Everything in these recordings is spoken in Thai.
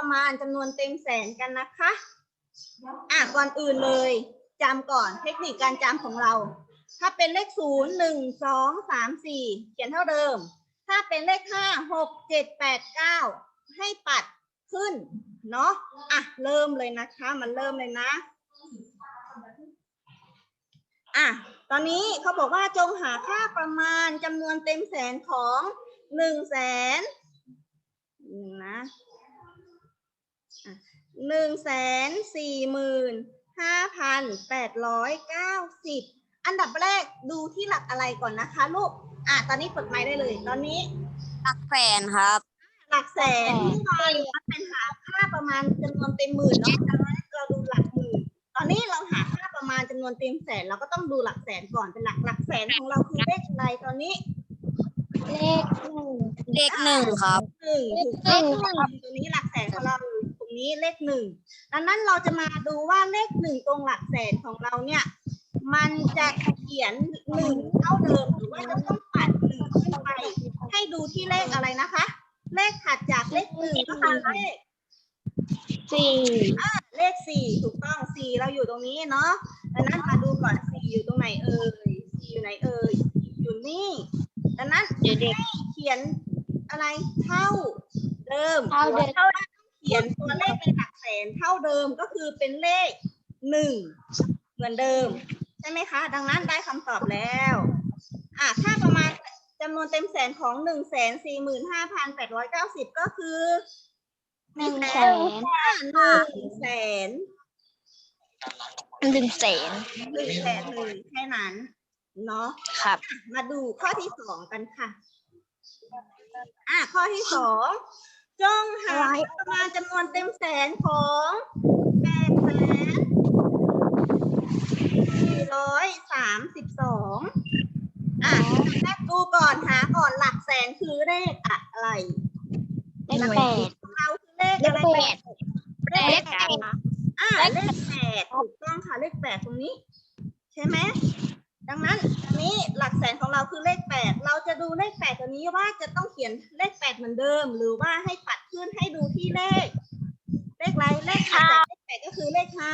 ประมาณจำนวนเต็มแสนกันนะคะ อะก่อนอื่นเลยจำก่อนเทคนิคการจำของเรา ถ้าเป็นเลขศูนย์หนึ่งสองสามสี่เขียนเท่าเดิม ถ้าเป็นเลขห้าหกเจ็ดแปดเก้าให้ปัดขึ้น เนาะอะ เริ่มเลยนะคะ มันเริ่มเลยนะ อะ ตอนนี้เขาบอกว่าจงหาค่าประมาณจำนวนเต็มแสนของหนึ่งแสนนะ หนึ่งแสนสี่หมื่นห้าพันแปดร้อยเก้าสิบอันดับแรกดูที่หลักอะไรก่อนนะคะลูก อะตอนนี้เปิดไมค์ได้เลย ตอนนี้ตักแฟนครับ หลักแสนที่ตอนนี้เป็นหาค่าประมาณจำนวนเต็มหมื่นเนาะดังนั้นเราดูหลักหมื่น ตอนนี้เราหาค่าประมาณจำนวนเต็มแสนเราก็ต้องดูหลักแสนก่อนเป็นหลักหลักแสนของเราคือเลขอะไรตอนนี้ เลขหนึ่งเลขหนึ่งครับหนึ่งถูกต้องค่ะตรงนี้หลักแสนของเราอยู่ต รงนี้เลขหนึ่งดังนั้นเราจะมาดูว่าเลขหนึ่งตรงหลักแสนของเราเนี่ย มันจะเขียนหนึ่งเท่าเดิมหรือว่าจะต้องปัดหนึ่งขึ้นไป ให้ดูที่เลขอะไรนะคะ เลขถัดจากเลขหนึ่งก็คือเลขสี่เลขสี่ถูกต้องสี่เราอยู่ตรงนี้เนาะดังนั้นมาดูก่อนสี่อยู่ตรงไหนเอ่ยสี่อยู่ไหนเอ่ยอยู่นี่ดังนั้นเดี๋ยวเด็กให้เขียนอะไรเท่าเดิมเท่าเดิม เขียนตัวเลขเป็นหลักแสนเท่าเดิมก็คือเป็นเลขหนึ่งเหมือนเดิม ใช่ไหมคะ ดังนั้นได้คำตอบแล้วอะถ้าประมาณจำนวนเต็มแสนของหนึ่งแสนสี่หมื่นห้าพันแปดร้อยเก้าสิบก็คือหนึ่งแสนหนึ่งแสนหนึ่งแสนหนึ่งแสนเลยแค่นั้น เนาะครับ มาดูข้อที่สองกันค่ะ อะข้อที่สอง จงหาประมาณจำนวนเต็มแสนของแปดแสนสี่ร้อยสามสิบสองอะแรกดูก่อนหาก่อนหลักแสนคือเลขอะไรเลขแปดของเราคือเลขอะไรเลขแปดเลขแปดอ่าเลขแปดถูกต้องค่ะเลขแปดตรงนี้ ใช่ไหมดังนั้นอันนี้หลักแสนของเราคือเลขแปดเราจะดูเลขแปดตัวนี้ว่าจะต้องเขียนเลขแปดเหมือนเดิม หรือว่าให้ปัด ขึ้นให้ดูที่เลข เลขอะไรเลขห้าเลขแปดก็คือเลขห้า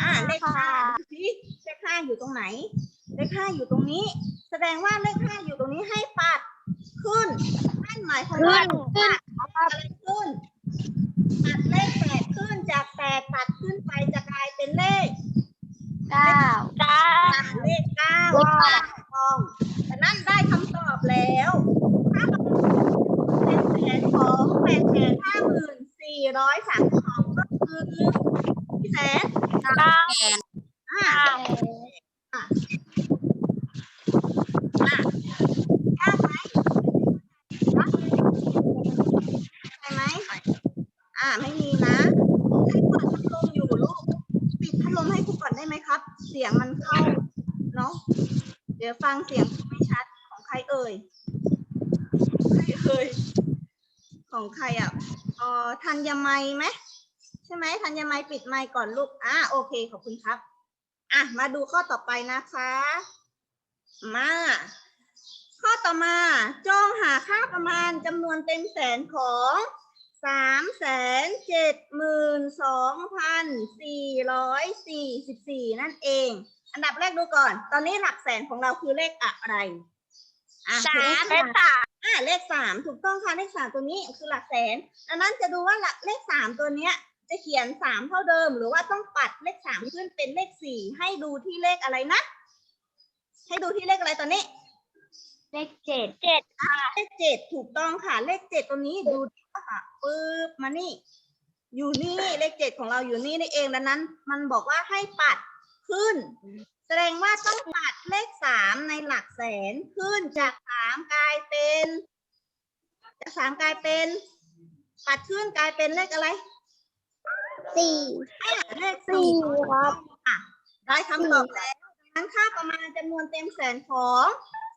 อ่าเลขห้าดูสิเลขห้าอยู่ตรงไหน เลขห้าอยู่ตรงนี้ แสดงว่าเลขห้าอยู่ตรงนี้ให้ปัดขึ้นนั่นหมายความว่าปัดอะไรขึ้นปัดเลขแปดขึ้นจากแปดปัดขึ้นไปจะกลายเป็นเลขเก้าเก้าเลขเก้าถูกต้องแต่นั่นได้คำตอบแล้วถ้าเป็นแสนของแปดแสนห้าหมื่นสี่ ร้อยสามสิบสองก็คือพี่แสนตักแฟนอ่าอะอะยากไหมยากใช่ไหมอ่าไม่มีนะให้เปิดพัดลมอยู่ลูกปิดพัดลมให้ครูก่อนได้ไหมครับ เสียงมันเข้าเนาะเดี๋ยวฟังเสียงไม่ชัดของใครเอ่ยใครเอ่ย ของใครอะเอ่อธัญมัยไหมใช่ไหมธัญมัยปิดไมค์ก่อนลูกอ่าโอเคขอบคุณครับอะมาดูข้อต่อไปนะคะ มา ข้อต่อมาจงหาค่าประมาณจำนวนเต็มแสนของสามแสนเจ็ดหมื่นสองพันสี่ร้อยสี่สิบสี่นั่นเอง อันดับแรกดูก่อน ตอนนี้หลักแสนของเราคือเลขอะไร อะสาคือเลมขเป็นสามอะเลขสามถูกต้องค่ะเลขสามตัวนี้คือหลักแสนอันนั้นจะดูว่าหลักเลขสามตัวเนี้ย จะเขียนสามเท่าเดิม หรือว่าต้องปัดเลขสามขึ้นเป็นเลขสี่ให้ดูที่เลขอะไรนะให้ดูที่เลขอะไรตอนนี้ เลขเจ็ดเจ็ดเลขเจ็ดถูกต้องค่ะ เลขเจ็ดตัวนี้ดูค่ะปึ๊บมานี่ อยู่นี่เลขเจ็ดของเราอยู่นี่นี่เองดังนั้น มันบอกว่าให้ปัดขึ้น แสดงว่าต้องปัดเลขสามในหลักแสนขึ้นจากสามกลายเป็นจากสามกลายเป็นปัดขึ้นกลายเป็นเลขอะไรสี่อะเลขสี่ครับอะได้คำตอบแล้วดังนั้นค่าประมาณจำนวนเต็มแสนของ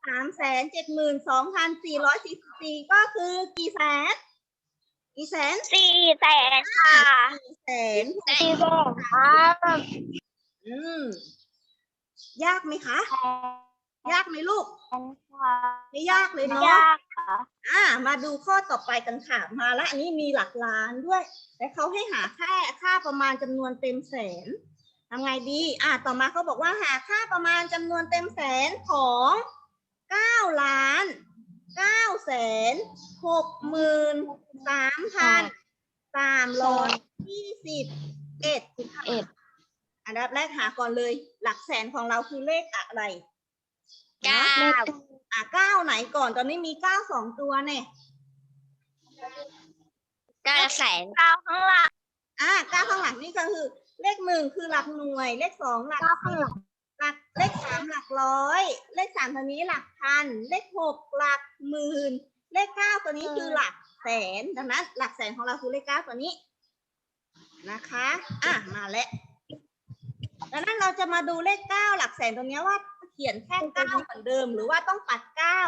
สามแสนเจ็ดหมื่นสองพันสี่ร้อยสี่สิบสี่ก็คือกี่แสนกี่แสนสี่แสนค่ะสี่แสนสี่แสนครับอืม ยากไหมคะ ยากไหมลูกค่ะไม่ยากเลยเนาะยากค่ะอ่า มาดูข้อต่อไปกันค่ะ มาละอันนี้มีหลักล้านด้วย แต่เขาให้หาค่าค่าประมาณจำนวนเต็มแสนทำไงดี อ่า ต่อมาเขาบอกว่าหาค่าประมาณจำนวนเต็มแสนของเก้าล้านเก้าแสนหกหมื่นสามพันสามร้อยยี่สิบเอ็ดเอ็ด อันดับแรกหาก่อนเลย หลักแสนของเราคือเลขอะไรเก้าอะเก้าไหนก่อนตอนนี้มีเก้าสองตัวเนี่ยเก้าแสนเก้าข้างหลังอะเก้าข้างหลังนี่ก็คือ เลขหนึ่งคือหลักหน่วย เลขสองหลักเก้าข้างหลังหลักเลขสามหลักร้อย เลขสามตัวนี้หลักพัน เลขหกหลักหมื่น เลขเก้าตัวนี้คือหลักแสนดังนั้น หลักแสนของเราคือเลขเก้าตัวนี้นะคะ อะมาแล้ว ดังนั้นเราจะมาดูเลขเก้าหลักแสนตัวเนี้ยว่าเขียนแค่เก้าเหมือนเดิม หรือว่าต้องปัดเก้า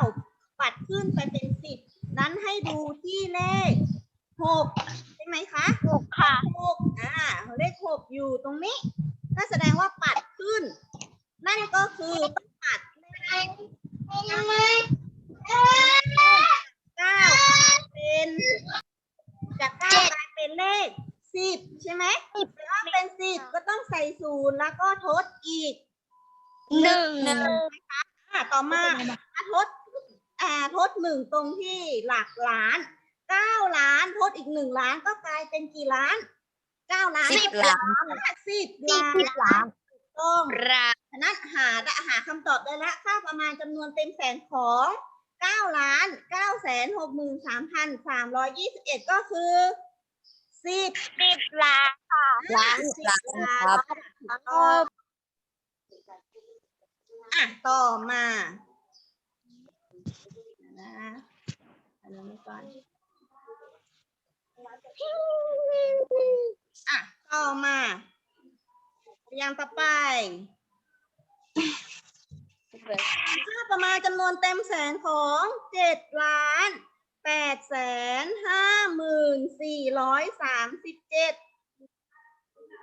ปัดขึ้นไปเป็นสิบนั้นให้ดูที่เลขหกใช่ไหมคะหกค่ะหกอ่าเลขหกอยู่ตรงนี้นั่นแสดงว่าปัดขึ้น นั่นก็คือต้องปัดเลขเก้าเป็นจากเก้ากลายเป็นเลขสิบใช่ไหมแต่ ศูนย์แล้วก็ทดอีกหนึ่งหนึ่งอ่าต่อมาอะทดอ่าทดหนึ่งตรงที่หลักล้านเก้าล้านทดอีกหนึ่งล้านก็กลายเป็นกี่ล้านเก้าล้านสิบล้านสิบสิล้านบล้านต้องราฉะนั้นหาได้หาคำตอบได้ละค่าประมาณจำนวนเต็มแสนของ9ล้าน9แสน6 3 3 2 1ก็คือ 10สิบล้านค่ะล้านสิบล้านครับต่ออะต่อมานะอันนี้ก่อนอะต่อมาพยายามต่อไปค่าประมาณจำนวนเต็มแสนของเจ็ดล้าน แปดแสนห้าหมื่นสี่ร้อยสามสิบเจ็ด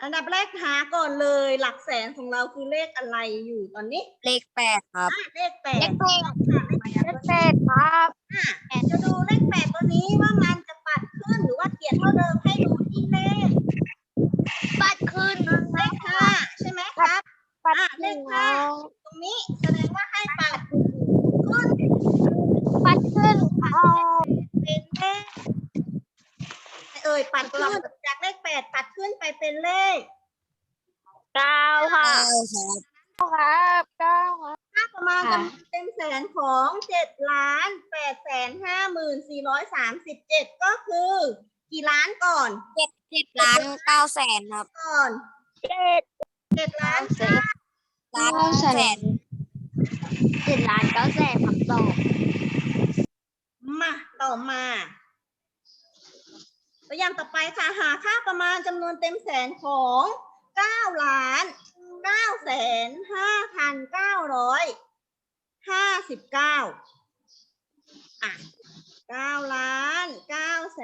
อันดับแรกหาก่อนเลยหลักแสนของเราคือเลขอะไรอยู่ตอนนี้เลขแปดครับ อะเลขแปเลดขแปด ค่ะเลขแปดเลขแปดครับอะจะดูเลขแปดตัวนี้ว่ามันจะปัดขึ้นหรือว่าเขียนเท่าเดิมให้ดูที่เลขปัดขึ้นเลขห้าใช่ไหมครับ ปัดอะเลขึ้ขนห้า ตรงนี้แสดงว่าให้ปัดขึ้น ปัดขึ้นค่ะ เป็นเลขเอ่ยปัดขึ้นจากเลขแปดปัดขึ้นไปเป็นเลขเก้าค่ะเก้าครับครับเก้าครับค่าประมาณค่ะจำนวนเต็มแสนของเจ็ดล้านแปดแสนห้าหมื่นสี่ร้อยสามสิบเจ็ดก็คือ กี่ล้านก่อนเจ็ดเจ็ดล้านเก้าแสนครับก่อนเจ็ดเจ็ดล้านเจ็ดล้านเก้าแสนแสนเจ็ดล้านเก้าแสนครับตอบมาต่อมา ตัวอย่างต่อไปค่ะ หาค่าประมาณจำนวนเต็มแสนของเก้าล้านเก้าแสนห้าพันเก้าร้อยห้าสิบเก้าอะเก้าล้านเก้าแส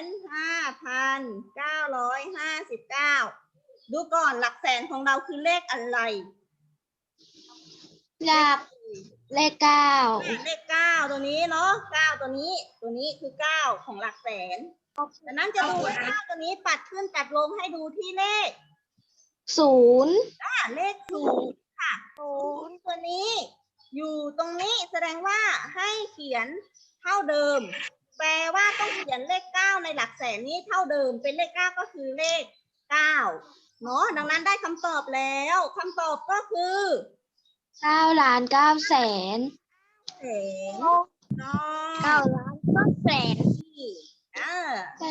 นห้าพันเก้าร้อยห้าสิบเก้าดูก่อนหลักแสนของเราคือเลขอะไร หลัก เลขเก้าอะเลขเก้าตัวนี้เนาะเก้าตัวนี้ ตัวนี้คือเก้าของหลักแสนดังนั้นจะดูว่าเก้าตัวนี้ปัดขึ้นปัดลงให้ดูที่เลขศูนย์อะเลขศูนย์ค่ะศูนย์ตัวนี้ อยู่ตรงนี้แสดงว่าให้เขียนเท่าเดิม แปลว่าต้องเขียนเลขเก้าในหลักแสนนี้เท่าเดิม เป็นเลขเก้าก็คือเลขเก้าเนาะดังนั้นได้คำตอบแล้วคำตอบก็คือ เก้าล้านเก้าแสนแสนเนาะเก้าล้านเก้าแสนอ่าใช่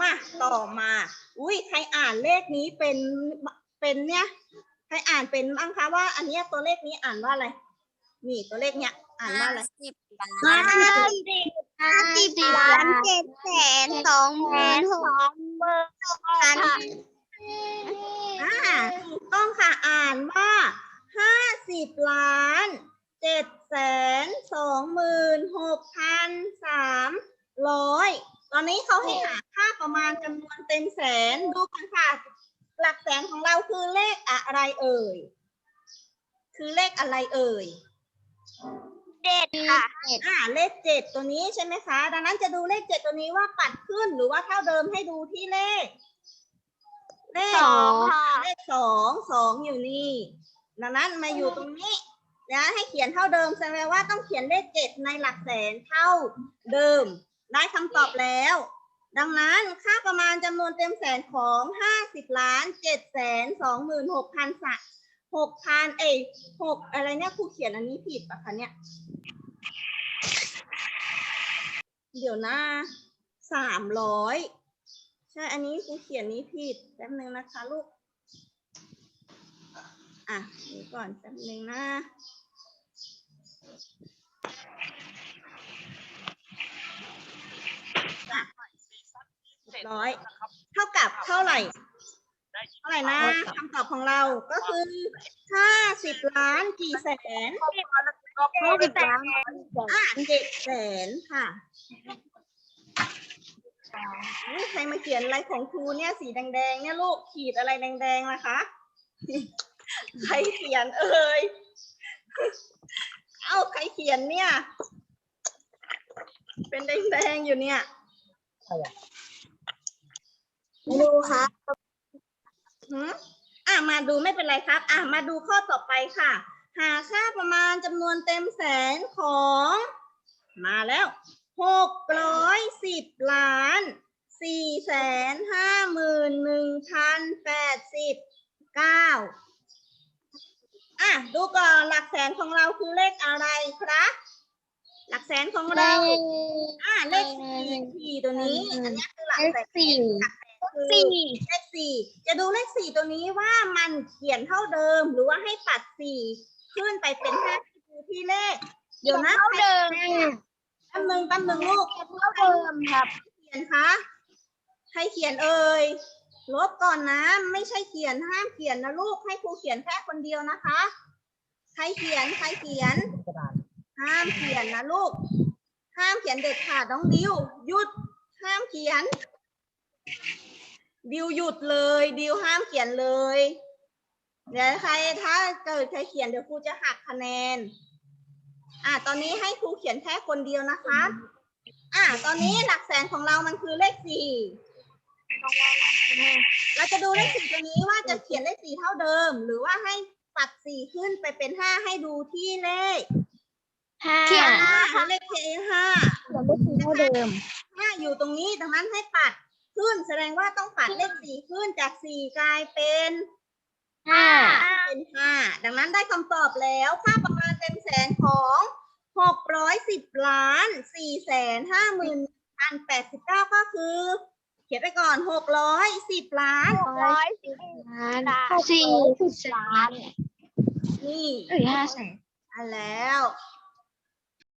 มาต่อมา อุ้ยใครอ่านเลขนี้เป็นเป็นเนี่ยใครอ่านเป็นบ้างคะว่า อันเนี้ยตัวเลขนี้อ่านว่าอะไรนี่ตัวเลขเนี้ยอ่านว่าอะไรสิบล้านห้าสิบห้าสิบล้านเจ็ดแสนสองหมื่นสองหมื่นพัน อ่าถูกต้องค่ะอ่านว่าห้าสิบล้านเจ็ดแสนสองหมื่นหกพันสามร้อยตอนนี้เขาให้หาค่าประมาณจำนวนเต็มแสนดูกันค่ะ หลักแสนของเราคือเลขอะไรเอ่ย คื อเลขอะไรเอ่ย เจ็ดค่ะ อ่าเลขเจ็ดตัวนี้ใช่ไหมคะ ดังนั้นจะดูเลขเจ็ดตัวนี้ว่าปัดขึ้นหรือว่าเท่าเดิมให้ดูที่เลข เลขสองค่ะ เลขสองสองอยู่นี่ ดังนั้นมาอยู่ตรงนี้นะให้เขียนเท่าเดิมแสดงว่าต้องเขียนเลขเจ็ดในหลักแสนเท่าเดิม ได้คำตอบแล้ว ดังนั้นค่าประมาณจำนวนเต็มแสนของห้าสิบล้านเจ็ดแสนสอง หกพันเอ้ยหกอะไรเนี่ยครูเขียนอันนี้ผิดปะคะเนี่ย เดี๋ยวนะสามร้อยใช่อันนี้ครูเขียนนี้ผิดแป๊บนึงนะคะลูก อะเดี๋ยวก่อนแป๊บนึงนะร้อยเท่ากับเท่าไหร่าไหร่นะคำตอบของเราก็คือห้าสิบล้านกี่แสนห้าสิบล้านอะเจ็ดแสนค่ะนี่ใครมาเขียนอะไรของครูเนี่ยสีแดงๆเนี่ยลูกขีดอะไรแดงๆนะคะ ใครเขียนเอ่ยเอ้าใครเขียนเนี่ย เป็นแดงๆอยู่เนี่ยดูครับหืม อะมาดูไม่เป็นไรครับ อะมาดูข้อต่อไปค่ะ หาค่าประมาณจำนวนเต็มแสนของ มาแล้วหกร้อยสิบล้านสี่แสนห้าหมื่นหนึ่งพันแปดสิบเก้าอะดูก่อนหลักแสนของเราคือเลขอะไรครับหลักแสนของเรา อะเลขสี่สี่ตัวนี้ อันนี้คือหลักเลขแสนสี่ คือสี่ เลขสี่จะดูเลขสี่ตัวนี้ว่ามันเขียนเท่าเดิม หรือว่าให้ปัดสี่ขึ้นไปเป็นห้าให้ดูที่เลข เดี๋ยวนะเท่าเดิมแป๊บนึงแป๊บนึงลูกเท่าเดิมครับเขียนคะใครเขียนเอ่ยลบก่อนนะ ไม่ใช่เขียนห้ามเขียนนะลูกให้ครูเขียนแค่คนเดียวนะคะ ใครเขียนใครเขียน ห้ามเขียนนะลูก ห้ามเขียนเด็ดขาดน้องดิวหยุดห้ามเขียน ดิวหยุดเลย ดิวห้ามเขียนเลย เดี๋ยวใครถ้าเกิดใครเขียนเดี๋ยวครูจะหักคะแนน อะตอนนี้ให้ครูเขียนแค่คนเดียวนะคะ อะตอนนี้หลักแสนของเรามันคือเลขสี่เราจะดูเลขสี่ตัวนี้ว่าจะเขียนเลขสี่เท่าเดิม หรือว่าให้ปัดสี่ขึ้นไปเป็นห้าให้ดูที่เลขห้าเขียนห้าเลขเคห้าเขียนเลขสี่เท่าเดิมห้าอยู่ตรงนี้ดังนั้นให้ปัด ขึ้น แสดงว่าต้องปัดเลขสี่ขึ้นจากสี่กลายเป็นห้าเป็นห้าดังนั้นได้คำตอบแล้วค่าประมาณเต็มแสนของหกร้อยสิบล้านสี่แสนห้าหมื่นพันแปดสิบเก้าก็คือ เขียนไปก่อนหกร้อยสิบล้านร้อยสิบล้านสี่สิบล้านนี่เอ้ยห้าแสนอันแล้ว